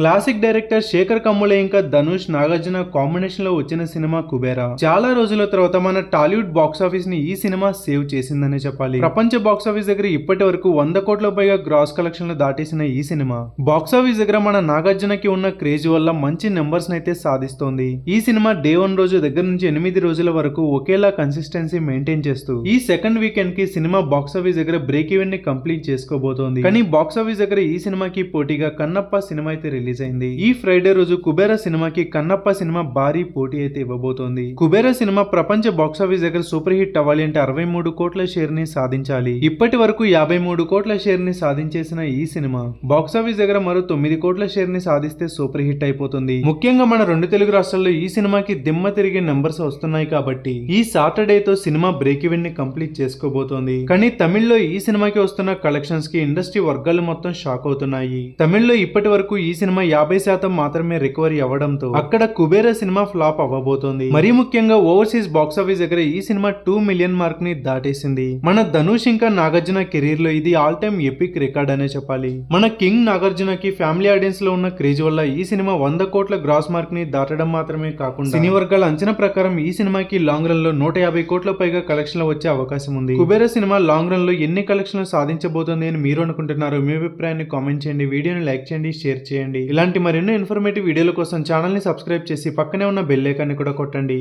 Classic director Shekhar కమ్ములే ఇంకా ధనుష్ నాగార్జున కాంబినేషన్లో వచ్చిన సినిమా కుబేరా. చాలా రోజుల తర్వాత మన టాలీవుడ్ బాక్స్ ఆఫీస్ని ఈ సినిమా సేవ్ చేసిందనే చెప్పాలి. ప్రపంచ బాక్స్ ఆఫీస్ దగ్గర ఇప్పటి వరకు వంద కోట్ల పైగా గ్రాస్ కలెక్షన్లు దాటేసిన ఈ సినిమా. బాక్స్ ఆఫీస్ దగ్గర మన నాగార్జునకి ఉన్న క్రేజ్ వల్ల మంచి నెంబర్స్ అయితే సాధిస్తోంది. ఈ సినిమా డే వన్ రోజు దగ్గర నుంచి ఎనిమిది రోజుల వరకు ఒకేలా కన్సిస్టెన్సీ మెయింటైన్ చేస్తూ ఈ సెకండ్ వీకెండ్కి సినిమా బాక్స్ ఆఫీస్ దగ్గర బ్రేక్ ఈవెన్ని కంప్లీట్ చేసుకోబోతోంది. కానీ బాక్స్ ఆఫీస్ దగ్గర ఈ సినిమాకి పోటీగా కన్నప్ప సినిమా అయితే రిలీజ్ అయింది ఈ ఫ్రైడే రోజు కుబేర సినిమాకి కన్నప్ప సినిమా భారీ పోటీ అయితే ఇవ్వబోతోంది. కుబేర సినిమా ప్రపంచ బాక్స్ ఆఫీస్ దగ్గర సూపర్ హిట్ అవ్వాలి అంటే అరవై మూడు కోట్ల షేర్ని సాధించాలి. ఇప్పటి వరకు యాభై మూడు కోట్ల షేర్ని సాధించేసిన ఈ సినిమా బాక్స్ ఆఫీస్ దగ్గర మరో తొమ్మిది కోట్ల షేర్ని సాధిస్తే సూపర్ హిట్ అయిపోతుంది. ముఖ్యంగా మన రెండు తెలుగు రాష్ట్రాల్లో ఈ సినిమాకి దిమ్మ తిరిగే నెంబర్స్ వస్తున్నాయి కాబట్టి ఈ సాటర్డే తో సినిమా బ్రేక్ ఈవెన్ని కంప్లీట్ చేసుకోబోతోంది. కానీ తమిళ్ళో ఈ సినిమాకి వస్తున్న కలెక్షన్స్కి ఇండస్ట్రీ వర్గాలు మొత్తం షాక్ అవుతున్నాయి. తమిళ్ళో ఇప్పటి వరకు ఈ సినిమా సినిమా యాభై శాతం మాత్రమే రికవరీ అవ్వడంతో అక్కడ కుబేర సినిమా ఫ్లాప్ అవ్వబోతోంది. మరీ ముఖ్యంగా ఓవర్సీస్ బాక్స్ ఆఫీస్ దగ్గర ఈ సినిమా టూ మిలియన్ మార్క్ని దాటేసింది. మన ధనుష్ ఇంకా నాగార్జున కెరీర్లో ఇది ఆల్ టైమ్ ఎపిక్ రికార్డ్ అనే చెప్పాలి. మన కింగ్ నాగార్జునకి ఫ్యామిలీ ఆడియన్స్లో ఉన్న క్రేజ్ వల్ల ఈ సినిమా వంద కోట్ల గ్రాస్ మార్క్ని దాటడం మాత్రమే కాకుండా సినీ వర్గాల అంచనా ప్రకారం ఈ సినిమాకి లాంగ్ రన్లో నూట యాభై కోట్ల పైగా కలెక్షన్లు వచ్చే అవకాశం ఉంది. కుబేర సినిమా లాంగ్ రన్లో ఎన్ని కలెక్షన్లు సాధించబోతోంది అని మీరు అనుకుంటున్నారు మీ అభిప్రాయాన్ని కామెంట్ చేయండి. వీడియోని లైక్ చేయండి షేర్ చేయండి. ఇలాంటి మరెన్నో ఇన్ఫర్మేటివ్ వీడియోల కోసం ఛానల్ని సబ్స్క్రైబ్ చేసి పక్కనే ఉన్న బెల్ ఐకాన్ని కూడా కొట్టండి.